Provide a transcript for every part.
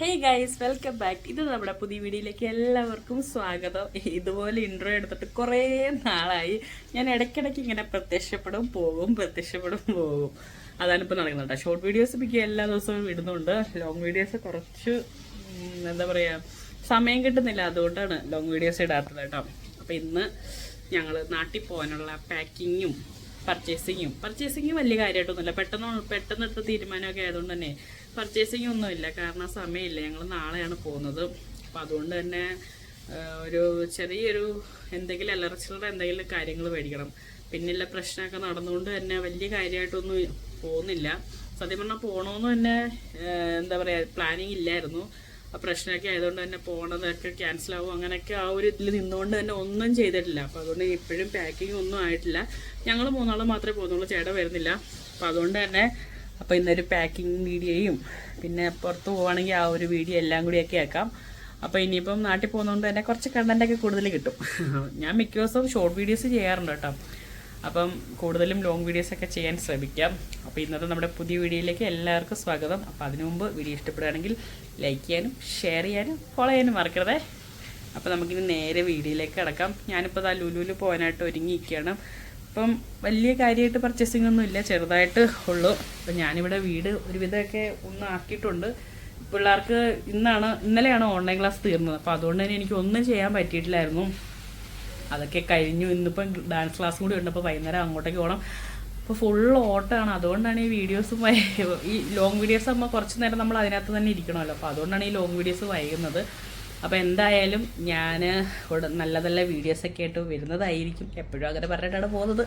Hey guys welcome back ഇത് നമ്മുടെ പുതിയ വീഡിയോയിലേക്ക് എല്ലാവർക്കും സ്വാഗതം. ഇതുപോലെ ഇൻട്രോ എടുത്തിട്ട് കുറേ നാളായി. ഞാൻ ഇടയ്ക്കിടയ്ക്ക് ഇങ്ങനെ പ്രത്യക്ഷപ്പെടും പോകും പ്രത്യക്ഷപ്പെടും പോകും. അതാണ് ഇപ്പോൾ നടക്കുന്നത് കേട്ടോ. ഷോർട്ട് വീഡിയോസ് മിക്ക എല്ലാ ദിവസവും ഇടുന്നുണ്ട്. ലോങ് വീഡിയോസ് കുറച്ച് എന്താ പറയുക സമയം കിട്ടുന്നില്ല. അതുകൊണ്ടാണ് ലോങ് വീഡിയോസ് ഇടാത്തത് കേട്ടോ. അപ്പോൾ ഇന്ന് ഞങ്ങൾ നാട്ടിൽ പോകാനുള്ള പാക്കിങ്ങും പർച്ചേസിങ്ങും പർച്ചേസിങ് വലിയ കാര്യമായിട്ടൊന്നുമില്ല പെട്ടെന്ന് പെട്ടെന്ന് എടുത്ത തീരുമാനമൊക്കെ ആയതുകൊണ്ട് തന്നെ പർച്ചേസിങ് ഒന്നുമില്ല കാരണം സമയമില്ല. ഞങ്ങൾ നാളെയാണ് പോകുന്നത്. അപ്പോൾ അതുകൊണ്ട് തന്നെ ഒരു ചെറിയൊരു എന്തെങ്കിലും അലർച്ചകളുടെ എന്തെങ്കിലും കാര്യങ്ങൾ മേടിക്കണം. പിന്നെയുള്ള പ്രശ്നമൊക്കെ നടന്നുകൊണ്ട് തന്നെ വലിയ കാര്യമായിട്ടൊന്നും പോകുന്നില്ല. സത്യം പറഞ്ഞാൽ പോകണമെന്ന് തന്നെ എന്താ പറയുക പ്ലാനിങ് ഇല്ലായിരുന്നു. ആ പ്രശ്നമൊക്കെ ആയതുകൊണ്ട് തന്നെ പോകണതൊക്കെ ക്യാൻസൽ ആവും. അങ്ങനെയൊക്കെ ആ ഒരു ഇതിൽ നിന്നുകൊണ്ട് തന്നെ ഒന്നും ചെയ്തിട്ടില്ല. അപ്പോൾ അതുകൊണ്ട് ഇപ്പോഴും പാക്കിംഗ് ഒന്നും ആയിട്ടില്ല. ഞങ്ങൾ മൂന്നാളും മാത്രമേ പോകുന്നുള്ളൂ. ചേട്ടൻ വരുന്നില്ല. അപ്പോൾ അതുകൊണ്ട് തന്നെ അപ്പോൾ ഇന്നൊരു പാക്കിംഗ് വീഡിയോയും പിന്നെ പുറത്ത് പോവുകയാണെങ്കിൽ ആ ഒരു വീഡിയോ എല്ലാം കൂടി ഒക്കെ ആക്കാം അപ്പോൾ ഇനിയിപ്പം നാട്ടിൽ പോകുന്നതുകൊണ്ട് തന്നെ കുറച്ച് കണ്ടന്റൊക്കെ കൂടുതൽ കിട്ടും. ഞാൻ മിക്ക ദിവസവും ഷോർട്ട് വീഡിയോസ് ചെയ്യാറുണ്ട് കേട്ടോ. അപ്പം കൂടുതലും ലോങ് വീഡിയോസ് ഒക്കെ ചെയ്യാൻ ശ്രമിക്കാം. അപ്പോൾ ഇന്നത്തെ നമ്മുടെ പുതിയ വീഡിയോയിലേക്ക് എല്ലാവർക്കും സ്വാഗതം. അപ്പോൾ അതിനു മുമ്പ് വീഡിയോ ഇഷ്ടപ്പെടുകയാണെങ്കിൽ ലൈക്ക് ചെയ്യാനും ഷെയർ ചെയ്യാനും ഫോളോ ചെയ്യാനും മറക്കരുതേ. അപ്പോൾ നമുക്കിനി നേരെ വീഡിയോയിലേക്ക് കിടക്കാം. ഞാനിപ്പോൾ ദാ ലുലുവിൽ പോകാനായിട്ട് ഒരുങ്ങിയിരിക്കുകയാണ് അപ്പം വലിയ കാര്യമായിട്ട് പർച്ചേസിംഗ് ഒന്നും ഇല്ല ചെറുതായിട്ട് ഉള്ളൂ. അപ്പം ഞാനിവിടെ വീട് ഒരുവിധമൊക്കെ ഒന്ന് ആക്കിയിട്ടുണ്ട്. പിള്ളേർക്ക് ഇന്നാണ് ഇന്നലെയാണ് ഓൺലൈൻ ക്ലാസ് തീർന്നത്. അപ്പോൾ അതുകൊണ്ട് തന്നെ എനിക്ക് ഒന്നും ചെയ്യാൻ പറ്റിയിട്ടില്ലായിരുന്നു. അതൊക്കെ കഴിഞ്ഞു. ഇന്നിപ്പം ഡാൻസ് ക്ലാസ് കൂടി ഉണ്ട്. അപ്പോൾ വൈകുന്നേരം അങ്ങോട്ടേക്ക് പോകണം അപ്പോൾ ഫുൾ ഓട്ടമാണ്. അതുകൊണ്ടാണ് ഈ വീഡിയോസും ഈ ലോങ് വീഡിയോസ് ആകുമ്പോൾ കുറച്ച് നേരം നമ്മൾ അതിനകത്ത് തന്നെ ഇരിക്കണമല്ലോ. അപ്പോൾ അതുകൊണ്ടാണ് ഈ ലോങ് വീഡിയോസ് വൈകുന്നത്. അപ്പോൾ എന്തായാലും ഞാൻ നല്ല നല്ല വീഡിയോസൊക്കെ ആയിട്ട് വരുന്നതായിരിക്കും. എപ്പോഴും അങ്ങനെ പറഞ്ഞിട്ടാണ് പോകുന്നത്.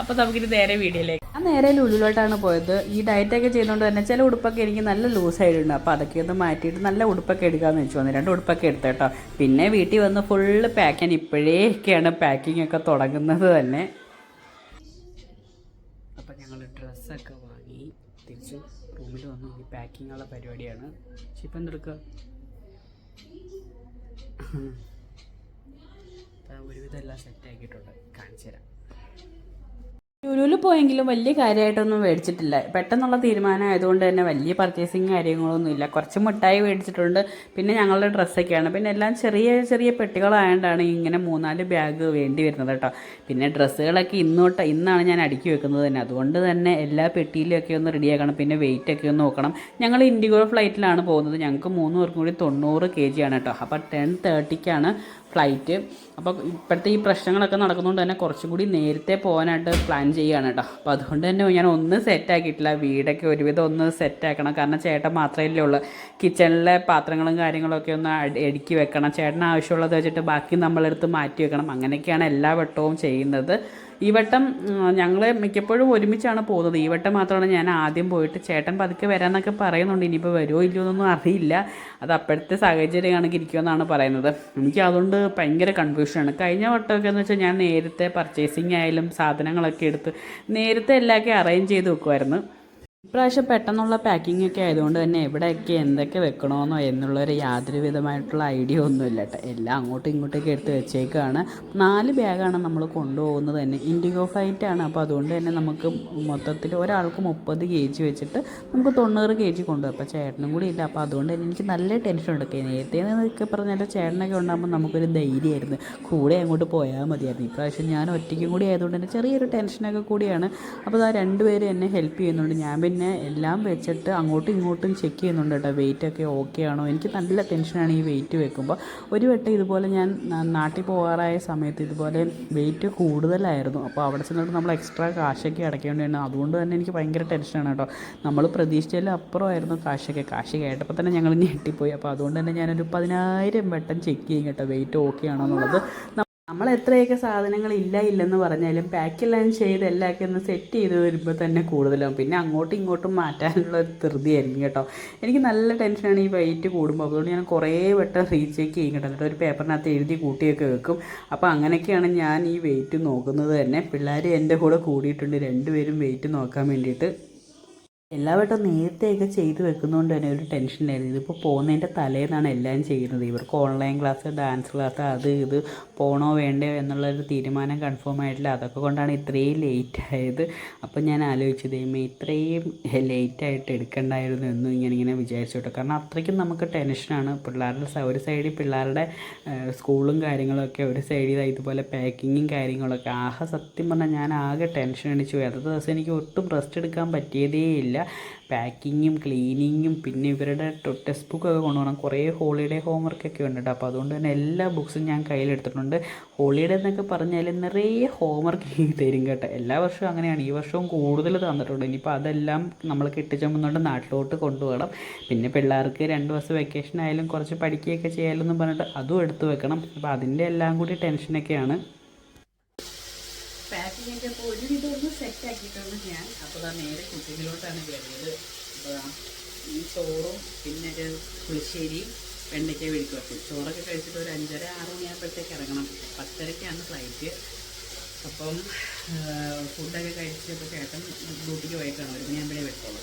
അപ്പോൾ നമുക്കിനി നേരെ വീഡിയോയിലേക്ക് ആ നേരെ ലുലുലോട്ടാണ് പോയത്. ഈ ഡയറ്റൊക്കെ ചെയ്തുകൊണ്ട് തന്നെ ചില ഉടുപ്പൊക്കെ എനിക്ക് നല്ല ലൂസായിട്ടുണ്ട് അപ്പോൾ അതൊക്കെ ഒന്ന് മാറ്റിയിട്ട് നല്ല ഉടുപ്പൊക്കെ എടുക്കാമെന്ന് വെച്ചു. വന്നു രണ്ട് ഉടുപ്പൊക്കെ എടുത്തു കേട്ടോ. പിന്നെ വീട്ടിൽ വന്ന് ഫുള്ള് പാക്ക് ചെയ്യാൻ ഇപ്പോഴേക്കാണ് പാക്കിംഗ് ഒക്കെ തുടങ്ങുന്നത് തന്നെ. അപ്പം ഞങ്ങൾ ഡ്രസ്സൊക്കെ വാങ്ങി തിരിച്ച് റൂമിൽ വന്ന് പാക്കിങ്ങുള്ള പരിപാടിയാണ്. ഇപ്പം എന്തെടുക്കുക ഒരുവിധം എല്ലാം സെറ്റ് ആക്കിയിട്ടുണ്ട്. കാണിച്ചു തരാം ലുലുവിൽ പോയെങ്കിലും വലിയ കാര്യമായിട്ടൊന്നും മേടിച്ചിട്ടില്ല. പെട്ടെന്നുള്ള തീരുമാനം ആയതുകൊണ്ട് തന്നെ വലിയ പർച്ചേസിങ് കാര്യങ്ങളൊന്നും ഇല്ല കുറച്ച് മിഠായി മേടിച്ചിട്ടുണ്ട്. പിന്നെ ഞങ്ങളുടെ ഡ്രസ്സൊക്കെയാണ്. പിന്നെ എല്ലാം ചെറിയ ചെറിയ പെട്ടികളായതുകൊണ്ടാണ് ഇങ്ങനെ മൂന്നാൽ ബാഗ് വേണ്ടി വരുന്നത് കേട്ടോ. പിന്നെ ഡ്രസ്സുകളൊക്കെ ഇന്നോട്ട് ഇന്നാണ് ഞാൻ അടുക്കി വെക്കുന്നത് തന്നെ. അതുകൊണ്ട് തന്നെ എല്ലാ പെട്ടിയിലൊക്കെ ഒന്ന് റെഡിയാക്കണം പിന്നെ വെയിറ്റ് ഒക്കെ ഒന്ന് നോക്കണം. ഞങ്ങൾ ഇൻഡിഗോ ഫ്ലൈറ്റിലാണ് പോകുന്നത്. ഞങ്ങൾക്ക് മൂന്ന് പേർക്കും കൂടി തൊണ്ണൂറ് കെ ജി ആണ് കേട്ടോ. അപ്പോൾ ടെൻ തേർട്ടിക്കാണ് ഫ്ലൈറ്റ്. അപ്പോൾ ഇപ്പോഴത്തെ ഈ പ്രശ്നങ്ങളൊക്കെ നടക്കുന്നതുകൊണ്ട് തന്നെ കുറച്ചും കൂടി നേരത്തെ പോകാനായിട്ട് പ്ലാൻ ചെയ്യുകയാണ് കേട്ടോ അപ്പോൾ അതുകൊണ്ട് തന്നെ ഞാൻ ഒന്നും സെറ്റാക്കിയിട്ടില്ല വീടൊക്കെ ഒരുവിധം ഒന്ന് സെറ്റാക്കണം കാരണം ചേട്ടൻ മാത്രമല്ലേ ഉള്ളൂ. കിച്ചണിലെ പാത്രങ്ങളും കാര്യങ്ങളൊക്കെ ഒന്ന് അടി- അടുക്കി വെക്കണം. ചേട്ടന് ആവശ്യമുള്ളത് വെച്ചിട്ട് ബാക്കി നമ്മളെടുത്ത് മാറ്റി വെക്കണം. അങ്ങനെയൊക്കെയാണ് എല്ലാ വട്ടവും ചെയ്യുന്നത്. ഈ വട്ടം ഞങ്ങൾ മിക്കപ്പോഴും ഒരുമിച്ചാണ് പോകുന്നത്. ഈ വട്ടം മാത്രമാണ് ഞാൻ ആദ്യം പോയിട്ട് ചേട്ടൻ പതുക്കെ വരാമെന്നൊക്കെ പറയുന്നുണ്ട്. ഇനിയിപ്പോൾ വരുമോ ഇല്ലയോ എന്നൊന്നും അറിയില്ല. അത് അപ്പോഴത്തെ സാഹചര്യം കണക്കിരിക്കുമെന്നാണ് പറയുന്നത്. എനിക്ക് അതുകൊണ്ട് ഭയങ്കര കൺഫ്യൂഷനാണ് കഴിഞ്ഞ വട്ടമൊക്കെ എന്ന് വെച്ചാൽ ഞാൻ നേരത്തെ പർച്ചേസിങ് ആയാലും സാധനങ്ങളൊക്കെ എടുത്ത് നേരത്തെ എല്ലാമൊക്കെ അറേഞ്ച് ചെയ്ത് വെക്കുമായിരുന്നു ഇപ്രാവശ്യം പെട്ടെന്നുള്ള പാക്കിംഗ് ഒക്കെ ആയതുകൊണ്ട് തന്നെ എവിടെയൊക്കെ എന്തൊക്കെ വെക്കണമെന്നോ എന്നുള്ളൊരു യാതൊരു വിധമായിട്ടുള്ള ഐഡിയ ഒന്നുമില്ല കേട്ടോ എല്ലാം അങ്ങോട്ടും ഇങ്ങോട്ടൊക്കെ എടുത്ത് വെച്ചേക്കാണ്. നാല് ബാഗാണ് നമ്മൾ കൊണ്ടുപോകുന്നത് തന്നെ. ഇൻഡിഗോ ഫ്ലൈറ്റ് ആണ്. അപ്പോൾ അതുകൊണ്ട് തന്നെ നമുക്ക് മൊത്തത്തിൽ ഒരാൾക്ക് മുപ്പത് കെ ജി വെച്ചിട്ട് നമുക്ക് തൊണ്ണൂറ് കെ ജി കൊണ്ടുപോകും. അപ്പോൾ ചേട്ടനും കൂടി ഇല്ല. അപ്പോൾ അതുകൊണ്ട് തന്നെ എനിക്ക് നല്ല ടെൻഷൻ ഉണ്ട്. നേരത്തെ എന്നൊക്കെ പറഞ്ഞാൽ ചേട്ടനൊക്കെ ഉണ്ടാകുമ്പോൾ നമുക്കൊരു ധൈര്യമായിരുന്നു. കൂടെ അങ്ങോട്ട് പോയാൽ മതിയായിരുന്നു. ഇപ്രാവശ്യം ഞാൻ ഒറ്റയ്ക്കും കൂടി ആയതുകൊണ്ട് തന്നെ ചെറിയൊരു ടെൻഷനൊക്കെ കൂടിയാണ്. അപ്പോൾ ആ രണ്ടുപേരും എന്നെ ഹെൽപ്പ് ചെയ്യുന്നുണ്ട്. ഞാൻ പിന്നെ എല്ലാം വെച്ചിട്ട് അങ്ങോട്ടും ഇങ്ങോട്ടും ചെക്ക് ചെയ്യുന്നുണ്ട് കേട്ടോ വെയിറ്റ് ഒക്കെ ഓക്കെ ആണോ? എനിക്ക് നല്ല ടെൻഷനാണ് ഈ വെയിറ്റ് വെക്കുമ്പോൾ ഒരു വട്ടം ഇതുപോലെ ഞാൻ നാട്ടിൽ പോകാറായ സമയത്ത് ഇതുപോലെ വെയിറ്റ് കൂടുതലായിരുന്നു. അപ്പോൾ അവിടെ ചെന്നിട്ട് നമ്മൾ എക്സ്ട്രാ കാശൊക്കെ അടയ്ക്കേണ്ടി വന്നു അതുകൊണ്ട് തന്നെ എനിക്ക് ഭയങ്കര ടെൻഷനാണ് കേട്ടോ നമ്മൾ പ്രതീക്ഷിച്ചതിൽ അപ്പുറമായിരുന്നു കാശൊക്കെ. കാശ് കേട്ടപ്പോൾ തന്നെ ഞങ്ങൾ ഞെട്ടിപ്പോയി. അപ്പോൾ അതുകൊണ്ട് തന്നെ ഞാനൊരു പതിനായിരം വട്ടം ചെക്ക് ചെയ്യും കേട്ടോ. വെയിറ്റ് ഓക്കെ ആണോ എന്നുള്ളത്. നമ്മൾ എത്രയൊക്കെ സാധനങ്ങൾ ഇല്ല ഇല്ലെന്ന് പറഞ്ഞാലും പാക്കെല്ലാം ചെയ്ത് എല്ലാമൊക്കെ ഒന്ന് സെറ്റ് ചെയ്ത് വരുമ്പോൾ തന്നെ കൂടുതലാവും. പിന്നെ അങ്ങോട്ടും ഇങ്ങോട്ടും മാറ്റാനുള്ള ഒരു ധൃതിയായിരിക്കും കേട്ടോ. എനിക്ക് നല്ല ടെൻഷനാണ് ഈ വെയിറ്റ് കൂടുമ്പോൾ. അതുകൊണ്ട് ഞാൻ കുറേ വട്ടം റീചെക്ക് ചെയ്യും കേട്ടോ. എന്നിട്ട് ഒരു പേപ്പറിനകത്ത് എഴുതി കൂട്ടിയൊക്കെ വെക്കും. അപ്പോൾ അങ്ങനെയൊക്കെയാണ് ഞാൻ ഈ വെയിറ്റ് നോക്കുന്നത് തന്നെ. പിള്ളേർ എന്റെ കൂടെ കൂടിയിട്ടുണ്ട്. രണ്ടുപേരും വെയിറ്റ് നോക്കാൻ വേണ്ടിയിട്ട്. എല്ലാ വട്ടം നേരത്തെയൊക്കെ ചെയ്ത് വെക്കുന്നതുകൊണ്ട് തന്നെ ഒരു ടെൻഷൻ ആയിരുന്നു ഇതിപ്പോൾ പോകുന്നതിന്റെ തലേന്നാണ് എല്ലാം ചെയ്യുന്നത്. ഇവർക്ക് ഓൺലൈൻ ക്ലാസ് ഡാൻസ് ക്ലാസ് അത് ഇത് പോകണോ വേണ്ടയോ എന്നുള്ളൊരു തീരുമാനം കൺഫേം ആയിട്ടില്ല. അതൊക്കെ കൊണ്ടാണ് ഇത്രയും ലേറ്റ് ആയത്. അപ്പോൾ ഞാൻ ആലോചിച്ചത് ഇത്രയും ലേറ്റായിട്ട് എടുക്കണ്ടായിരുന്നു എന്നും ഇങ്ങനെ ഇങ്ങനെ വിചാരിച്ചു കാരണം അത്രയ്ക്കും നമുക്ക് ടെൻഷനാണ് പിള്ളേരുടെ ഒരു സൈഡിൽ പിള്ളേരുടെ സ്കൂളും കാര്യങ്ങളൊക്കെ ഒരു സൈഡിൽ ഇതുപോലെ പാക്കിങ്ങും കാര്യങ്ങളൊക്കെ. ആകെ സത്യം പറഞ്ഞാൽ ഞാൻ ആകെ ടെൻഷൻ അടിച്ചു പോയി. ദിവസം എനിക്ക് ഒട്ടും റെസ്റ്റ് എടുക്കാൻ പറ്റിയതേ ഇല്ല. പാക്കിങ്ങും ക്ലീനിങ്ങും പിന്നെ ഇവരുടെ ടെക്സ്റ്റ് ബുക്കൊക്കെ കൊണ്ടുപോകണം കുറേ ഹോളിഡേ ഹോംവർക്കൊക്കെ ഉണ്ട് കേട്ടോ അപ്പോൾ അതുകൊണ്ട് തന്നെ എല്ലാ ബുക്സും ഞാൻ കയ്യിലെടുത്തിട്ടുണ്ട്. ഹോളിഡേ എന്നൊക്കെ പറഞ്ഞാൽ നിറയെ ഹോംവർക്ക് തരും കേട്ടോ. എല്ലാ വർഷവും അങ്ങനെയാണ്. ഈ വർഷവും കൂടുതൽ തന്നിട്ടുണ്ട്. ഇനിയിപ്പോൾ അതെല്ലാം നമ്മൾ കെട്ടിച്ചമ്പുന്നോണ്ട് നാട്ടിലോട്ട് കൊണ്ടുപോകണം. പിന്നെ പിള്ളേർക്ക് രണ്ട് ദിവസം വെക്കേഷൻ ആയാലും കുറച്ച് പഠിക്കുകയൊക്കെ ചെയ്യാമല്ലോ പറഞ്ഞിട്ട് അതും എടുത്തു വെക്കണം. അപ്പോൾ അതിന്റെ എല്ലാം കൂടി ടെൻഷനൊക്കെയാണ് പാക്കിങ്ങിന്റെ ഒരു സെറ്റ് ഞാൻ. അപ്പോൾ ആ നേരെ കുക്കിങ്ങിലോട്ടാണ് കയറിയത് ഈ ചോറും പിന്നെ ഒരു പുളിശ്ശേരിയും വെണ്ടയ്ക്ക വയ്ക്കും ചോറൊക്കെ കഴിച്ചിട്ട് ഒരു അഞ്ചര ആറ് മണിയാകുമ്പോഴത്തേക്ക് ഇറങ്ങണം. പത്തരയ്ക്കാണ് ഫ്ലൈറ്റ്. അപ്പം ഫുഡൊക്കെ കഴിച്ചപ്പോൾ ചേട്ടൻ ഡ്യൂട്ടിക്ക് പോയിട്ടാണ് ഒരു മണിയാകുമ്പോഴേ വെട്ടുള്ളൂ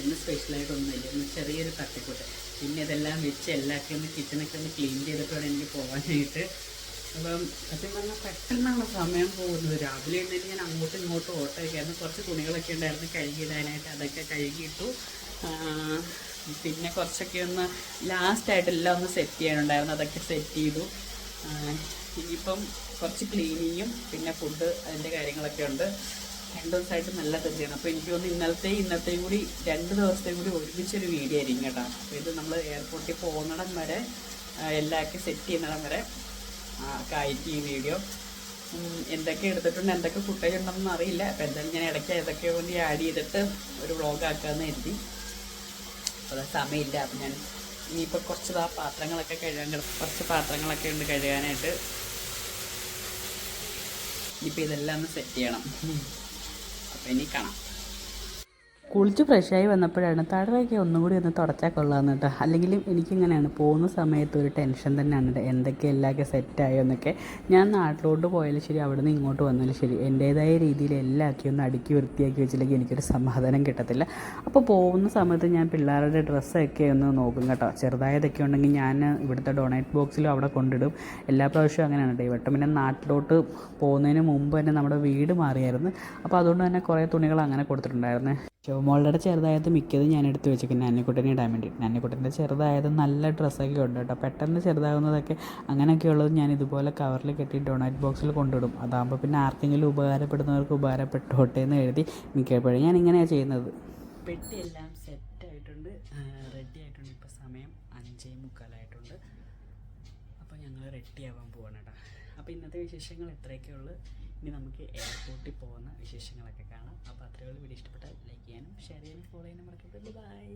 ഇന്ന് സ്പെഷ്യലായിട്ടൊന്നുമില്ല ഇന്ന് ചെറിയൊരു തട്ടിക്കൂട്ട്. പിന്നെ ഇതെല്ലാം വെച്ച് എല്ലാമൊക്കെ ഒന്ന് കിച്ചണൊക്കെ ഒന്ന് ക്ലീൻ ചെയ്തിട്ട് വേണം എനിക്ക് പോകാനായിട്ട് അപ്പം സത്യം പറഞ്ഞാൽ പെട്ടെന്നാണ് സമയം പോകുന്നത്. രാവിലെ ഉണ്ടെങ്കിൽ ഞാൻ അങ്ങോട്ടും ഇങ്ങോട്ടും ഓട്ടമൊക്കെയായിരുന്നു കുറച്ച് തുണികളൊക്കെ ഉണ്ടായിരുന്നു കഴുകിയിടാനായിട്ട് അതൊക്കെ കഴുകിയിട്ടു. പിന്നെ കുറച്ചൊക്കെ ഒന്ന് ലാസ്റ്റായിട്ട് എല്ലാം ഒന്ന് സെറ്റ് ചെയ്യാനുണ്ടായിരുന്നു. അതൊക്കെ സെറ്റ് ചെയ്തു. ഇനിയിപ്പം കുറച്ച് ക്ലീനിങ്ങും പിന്നെ ഫുഡ് അതിന്റെ കാര്യങ്ങളൊക്കെ ഉണ്ട്. രണ്ട് ദിവസമായിട്ട് നല്ല തെറ്റിയാണ് അപ്പോൾ എനിക്ക് തോന്നുന്നു ഇന്നലത്തെയും ഇന്നത്തെയും കൂടി രണ്ട് ദിവസത്തെയും കൂടി ഒരുമിച്ചൊരു വീഡിയോ ആയിരിക്കും കേട്ടോ. അപ്പോൾ ഇത് നമ്മൾ എയർപോർട്ടിൽ പോകുന്നിടം വരെ എല്ലാം ഒക്കെ സെറ്റ് ചെയ്യുന്നിടം വരെ ആയിട്ട് വീഡിയോ എന്തൊക്കെ എടുത്തിട്ടുണ്ട് എന്തൊക്കെ ഫുട്ടേജ് ഉണ്ടെന്നൊന്നും അറിയില്ല. അപ്പം എന്തായാലും ഞാൻ ഇടയ്ക്ക് ഏതൊക്കെ വേണ്ടി ആഡ് ചെയ്തിട്ട് ഒരു വ്ളോഗ് ആക്കാമെന്ന് കരുതി. അപ്പോൾ സമയമില്ല. അപ്പം ഞാൻ ഇനിയിപ്പോൾ കുറച്ച് ആ പാത്രങ്ങളൊക്കെ കഴുകാൻ കുറച്ച് പാത്രങ്ങളൊക്കെ ഉണ്ട് കഴുകാനായിട്ട്. ഇനിയിപ്പോൾ ഇതെല്ലാം ഒന്ന് സെറ്റ് ചെയ്യണം. അപ്പോൾ ഇനി കാണാം. കുളിച്ച് ഫ്രഷായി വന്നപ്പോഴാണ് തടവൊക്കെ ഒന്നും കൂടി ഒന്ന് തുടച്ചാൽ കൊള്ളാമെന്ന് കേട്ടോ. അല്ലെങ്കിലും എനിക്കിങ്ങനെയാണ്. പോകുന്ന സമയത്ത് ഒരു ടെൻഷൻ തന്നെയാണ് എന്തൊക്കെ എല്ലാമൊക്കെ സെറ്റായോ എന്നൊക്കെ. ഞാൻ നാട്ടിലോട്ട് പോയാലും ശരി അവിടെ നിന്ന് ഇങ്ങോട്ട് വന്നാലും ശരി. എന്റേതായ രീതിയിൽ എല്ലാമൊക്കെ ഒന്ന് അടുക്കി വൃത്തിയാക്കി വെച്ചില്ലെങ്കിൽ എനിക്കൊരു സമാധാനം കിട്ടത്തില്ല. അപ്പോൾ പോകുന്ന സമയത്ത് ഞാൻ പിള്ളേരുടെ ഡ്രസ്സൊക്കെ ഒന്ന് നോക്കും കേട്ടോ. ചെറുതായതൊക്കെ ഉണ്ടെങ്കിൽ ഞാൻ ഇവിടുത്തെ ഡൊണേറ്റ് ബോക്സിലും അവിടെ കൊണ്ടിടും. എല്ലാ പ്രാവശ്യവും അങ്ങനെയാണ് കേട്ടോ. ഇവട്ടം പിന്നെ നാട്ടിലോട്ട് പോകുന്നതിന് മുമ്പ് തന്നെ നമ്മുടെ വീട് മാറിയായിരുന്നു. അപ്പോൾ അതുകൊണ്ട് തന്നെ കുറേ തുണികൾ അങ്ങനെ കൊടുത്തിട്ടുണ്ടായിരുന്നു. ശിവമോളുടെ ചെറുതായത് മിക്കതും ഞാൻ എടുത്ത് വെച്ചേക്കും നാനിക്കുട്ടനെ ഇടാൻ വേണ്ടി. നാനിക്കുട്ടന്റെ ചെറുതായത് നല്ല ഡ്രസ്സൊക്കെ ഉണ്ട് കേട്ടോ. പെട്ടെന്ന് ചെറുതാകുന്നതൊക്കെ അങ്ങനെയൊക്കെ ഉള്ളത് ഞാൻ ഇതുപോലെ കവറിൽ കെട്ടി ഡൊണേറ്റ് ബോക്സിൽ കൊണ്ടിടും അതാകുമ്പോൾ പിന്നെ ആർക്കെങ്കിലും ഉപകാരപ്പെടുന്നവർക്ക് ഉപകാരപ്പെട്ടോട്ടെ എന്ന് എഴുതി മിക്കപ്പോഴും ഞാൻ ഇങ്ങനെയാണ് ചെയ്യുന്നത്. പെട്ടിയെല്ലാം സെറ്റ് ആയിട്ടുണ്ട്. റെഡി ആയിട്ടുണ്ട്. ഇപ്പോൾ സമയം അഞ്ചേ മുക്കാലായിട്ടുണ്ട്. അപ്പോൾ ഞങ്ങൾ റെഡി ആവാൻ പോവാണ് കേട്ടോ. അപ്പോൾ ഇന്നത്തെ വിശേഷങ്ങൾ ഇത്രയൊക്കെ ഉള്ളൂ ഇനി നമുക്ക് എയർപോർട്ടിൽ പോകുന്ന വിശേഷങ്ങളൊക്കെ കാണാം. അപ്പോൾ അത്രയുള്ള വീഡിയോ ഇഷ്ടപ്പെട്ടാൽ ലൈക്ക് ചെയ്യാനും ഷെയർ ചെയ്യാനും ഫോളോ ചെയ്യാനും മറക്കരുത്. ബൈ